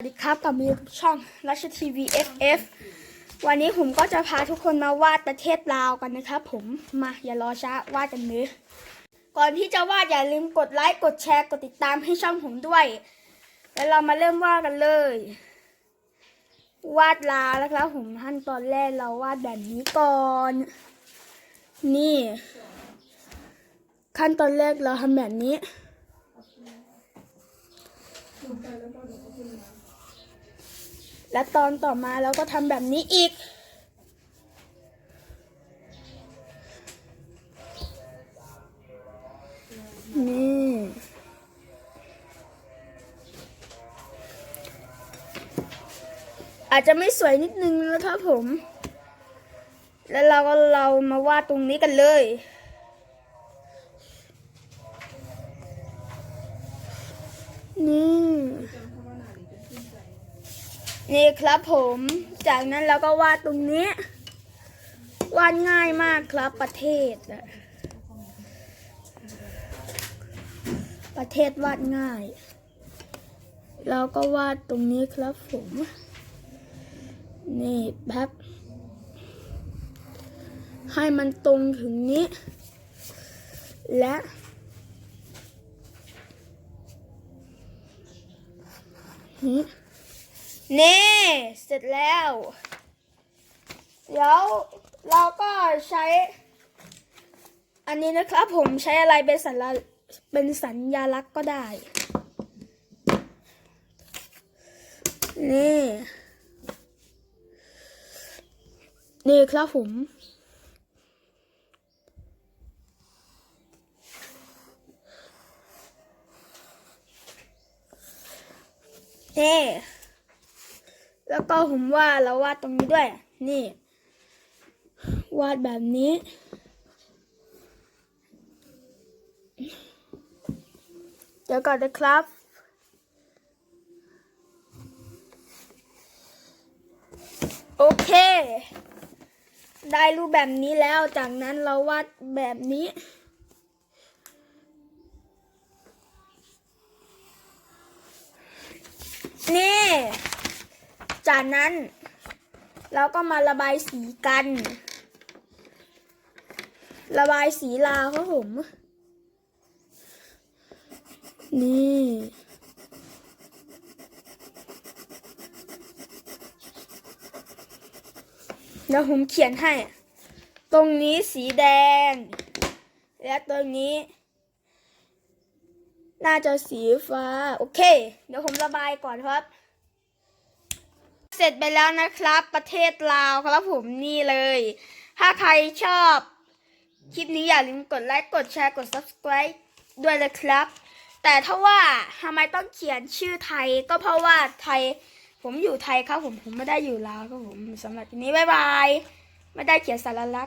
สวัสดีครับกับมีช่องรัชทีวี FF วันนี้ผมก็จะพาทุกคนมาวาดประเทศลาวกันนะครับผมมาอย่ารอช้าวาดกันเลยก่อนที่จะวาดอย่าลืมกดไลค์กดแชร์กดติดตามให้ช่องผมด้วย แล้วเรามาเริ่มวาดกันเลย วาดลาวแล้วครับผมขั้นตอนแรกเราวาดแบบนี้ก่อน นี่ ขั้นตอนแรกเราทำแบบนี้ และตอนต่อมาเราก็ทำแบบนี้อีก นี่อาจจะไม่สวยนิดนึงนะครับผม แล้วเราก็เรามาวาดตรงนี้กันเลย นี่ นี่ครับผม จากนั้นเราก็วาดตรงนี้ วาดง่ายมากครับประเทศ ประเทศวาดง่าย เราก็วาดตรงนี้ครับผม นี่แบบให้มันตรงถึงนี้ และนี่ นี่เสร็จแล้ว เดี๋ยวเราก็ใช้ อันนี้นะครับผมใช้อะไรเป็นสัญลักษณ์เป็นสัญญลักษณ์ก็ได้ นี่ นี่ครับผมนี่ แล้วก็ผมว่าเราวาดตรงนี้ด้วย นี่ วาดแบบนี้ เดี๋ยวก่อนนะครับโอเค ได้รูปแบบนี้แล้ว จากนั้นเราวาดแบบนี้ จากนั้น เราก็มาระบายสีกัน ระบายสีลาครับผม นี่แล้วผมเขียนให้ ตรงนี้สีแดง และตรงนี้ น่าจะสีฟ้า โอเค เดี๋ยวผมระบายก่อนครับ เสร็จไปแล้วนะครับ ประเทศลาวครับผมนี่เลย ถ้าใครชอบคลิปนี้อย่าลืมกดไลค์กดแชร์กด subscribe ด้วยนะครับ แต่ถ้าว่าทำไมต้องเขียนชื่อไทยก็เพราะว่าไทย ผมอยู่ไทยครับผมผมไม่ได้อยู่ลาวครับผมสำหรับวันนี้บ๊ายบาย ไม่ได้เขียนสารลักษณ์